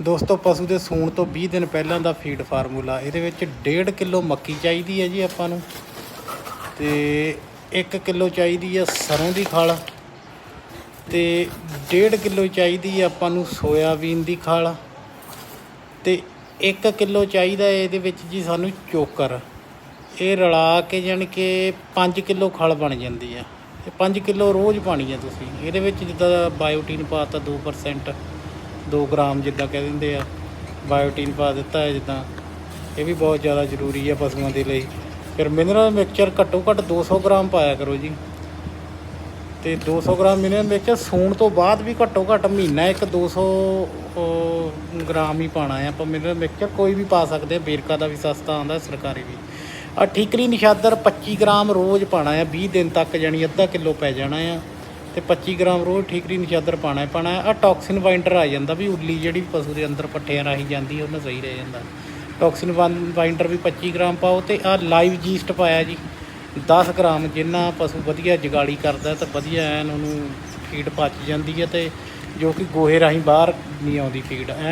ਦੋਸਤੋ, ਪਸ਼ੂ ਦੇ ਸੂਣ ਤੋਂ 20 ਦਿਨ ਪਹਿਲਾਂ ਦਾ ਫੀਡ ਫਾਰਮੂਲਾ ਇਹਦੇ ਵਿੱਚ 1.5 ਕਿਲੋ ਮੱਕੀ ਚਾਹੀਦੀ ਹੈ ਜੀ ਆਪਾਂ ਨੂੰ ਤੇ 1 ਕਿਲੋ ਚਾਹੀਦੀ ਹੈ ਸਰੋਂ ਦੀ ਖਲ ਤੇ 1.5 ਕਿਲੋ ਚਾਹੀਦੀ ਹੈ ਆਪਾਂ ਨੂੰ ਸੋਇਆਬੀਨ ਦੀ ਖਲ ਤੇ 1 ਕਿਲੋ ਚਾਹੀਦਾ ਹੈ ਇਹਦੇ ਵਿੱਚ ਜੀ ਸਾਨੂੰ ਚੋਕਰ। ਇਹ ਰਲਾ ਕੇ ਜਾਣੀ ਕਿ 5 ਕਿਲੋ ਖਲ ਬਣ ਜਾਂਦੀ ਆ ਤੇ 5 ਕਿਲੋ ਰੋਜ਼ ਪਾਣੀ ਆ ਤੁਸੀਂ। ਇਹਦੇ ਵਿੱਚ ਜਿੱਦਾਂ ਬਾਇਓਟਿਨ ਪਾਤਾ 2% 2 ਗ੍ਰਾਮ ਜਿੱਦਾਂ ਕਹਿ ਦਿੰਦੇ ਆ ਬਾਇਓਟਿਨ ਪਾ ਦਿੱਤਾ ਹੈ ਜਿੱਦਾਂ। ਇਹ ਵੀ ਬਹੁਤ ਜ਼ਿਆਦਾ ਜ਼ਰੂਰੀ ਆ ਪਸ਼ੂਆਂ ਦੇ ਲਈ। ਫਿਰ ਮਿਨਰਲ ਮਿਕਸਚਰ ਘੱਟੋ ਘੱਟ 200 ਗ੍ਰਾਮ ਪਾਇਆ ਕਰੋ ਜੀ। ਤੇ 200 ਗ੍ਰਾਮ ਮਿਨਰਲ ਮਿਕਸਚਰ ਸੂਣ ਤੋਂ ਬਾਅਦ ਵੀ ਘੱਟੋ ਘੱਟ ਮਹੀਨਾ ਇੱਕ 200 ਅਹ, ਗ੍ਰਾਮ ਹੀ ਪਾਣਾ ਹੈ। ਆਪਾਂ ਮਿਨਰਲ ਮਿਕਸਚਰ ਕੋਈ ਵੀ ਪਾ ਸਕਦੇ ਆ ਬੇਰਕਾ ਦਾ ਵੀ ਸਸਤਾ ਆਉਂਦਾ ਸਰਕਾਰੀ ਵੀ। ਆ ਠੀਕਰੀ ਨਿਸ਼ਾਦਰ 25 ਗ੍ਰਾਮ ਰੋਜ਼ ਪਾਣਾ ਆ 20 ਦਿਨ ਤੱਕ ਜਾਣੀ ਅੱਧਾ ਕਿਲੋ ਪੈ ਜਾਣਾ ਆ। ਤੇ 25 ਗ੍ਰਾਮ ਰੋਜ਼ ਠੀਕਰੀ ਨਿਸ਼ਾਦਰ ਪਾਣਾ ਹੈ, ਪਾਣਾ ਆ ਟੌਕਸਿਨ ਬਾਈਂਡਰ ਆ ਜਾਂਦਾ ਵੀ ਉੱਲੀ ਜਿਹੜੀ ਪਸ਼ੂ ਦੇ ਅੰਦਰ ਪੱਠਿਆਂ ਰਾਹੀਂ ਜਾਂਦੀ ਹੈ, ਉਹਨਾਂ ਸਹੀ ਰਹਿ ਜਾਂਦਾ। ਟੌਕਸਿਨ ਬਾਈਂਡਰ ਵੀ 25 ਗ੍ਰਾਮ ਪਾਓ ਤੇ ਆ ਲਾਈਵ ਜੀਸਟ ਪਾਇਆ ਜੀ। 10 ਗ੍ਰਾਮ ਜਿੰਨਾ ਪਸ਼ੂ ਵਧੀਆ ਜਗਾੜੀ ਕਰਦਾ ਤਾਂ ਵਧੀਆ ਐਨ ਉਹਨੂੰ ਫੀਡ ਪਚ ਜਾਂਦੀ ਹੈ ਤੇ ਜੋ ਕਿ ਗੋਹੇ ਰਾਹੀਂ ਬਾਹਰ ਨਹੀਂ ਆਉਂਦੀ ਫੀਡ ਐ